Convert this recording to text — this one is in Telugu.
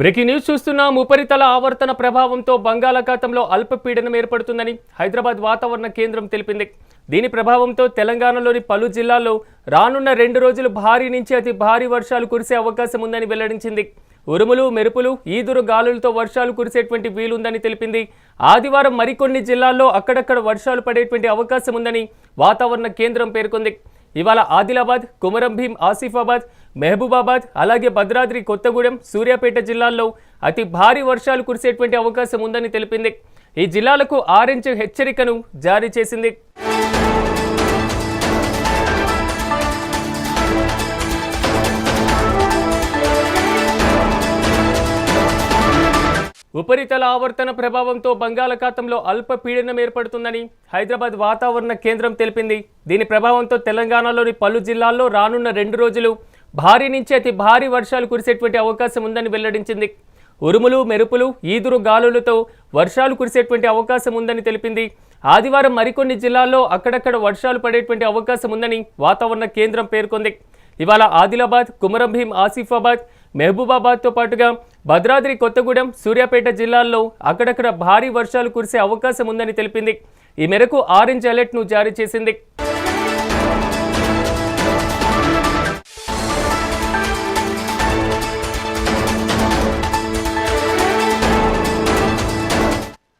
బ్రేకింగ్ న్యూస్ చూస్తున్నాం. ఉపరితల ఆవర్తన ప్రభావంతో బంగాళాఖాతంలో అల్పపీడనం ఏర్పడుతుందని హైదరాబాద్ వాతావరణ కేంద్రం తెలిపింది. దీని ప్రభావంతో తెలంగాణలోని పలు జిల్లాల్లో రానున్న రెండు రోజులు భారీ నుంచి అతి భారీ వర్షాలు కురిసే అవకాశం ఉందని వెల్లడించింది. ఉరుములు మెరుపులు ఈదురు గాలులతో వర్షాలు కురిసేటువంటి వీలుందని తెలిపింది. ఆదివారం మరికొన్ని జిల్లాల్లో అక్కడక్కడ వర్షాలు పడేటువంటి అవకాశం ఉందని వాతావరణ కేంద్రం పేర్కొంది. ఇవాళ ఆదిలాబాద్ కుమరం భీం ఆసిఫాబాద్ మహబూబాబాద్ అలాగే భద్రాద్రి కొత్తగూడెం సూర్యాపేట జిల్లాల్లో అతి భారీ వర్షాలు కురిసేటువంటి అవకాశం ఉందని తెలిపింది. ఈ జిల్లాలకు ఆరెంజ్ హెచ్చరికను జారీ చేసింది. ఉపరితల ఆవర్తన ప్రభావంతో బంగాళాఖాతంలో అల్పపీడనం ఏర్పడుతుందని హైదరాబాద్ వాతావరణ కేంద్రం తెలిపింది. దీని ప్రభావంతో తెలంగాణలోని పలు జిల్లాల్లో రానున్న రెండు రోజులు భారీ నుంచి అతి భారీ వర్షాలు కురిసేటువంటి అవకాశం ఉందని వెల్లడించింది. ఉరుములు మెరుపులు ఈదురు గాలులతో వర్షాలు కురిసేటువంటి అవకాశం ఉందని తెలిపింది. ఆదివారం మరికొన్ని జిల్లాల్లో అక్కడక్కడ వర్షాలు పడేటువంటి అవకాశం ఉందని వాతావరణ కేంద్రం పేర్కొంది. ఇవాళ ఆదిలాబాద్ కుమరం భీం ఆసిఫాబాద్ మహబూబాబాద్తో పాటుగా భద్రాద్రి కొత్తగూడెం సూర్యాపేట జిల్లాల్లో అక్కడక్కడ భారీ వర్షాలు కురిసే అవకాశం ఉందని తెలిపింది. ఈ మేరకు ఆరెంజ్ అలర్ట్ను జారీ చేసింది.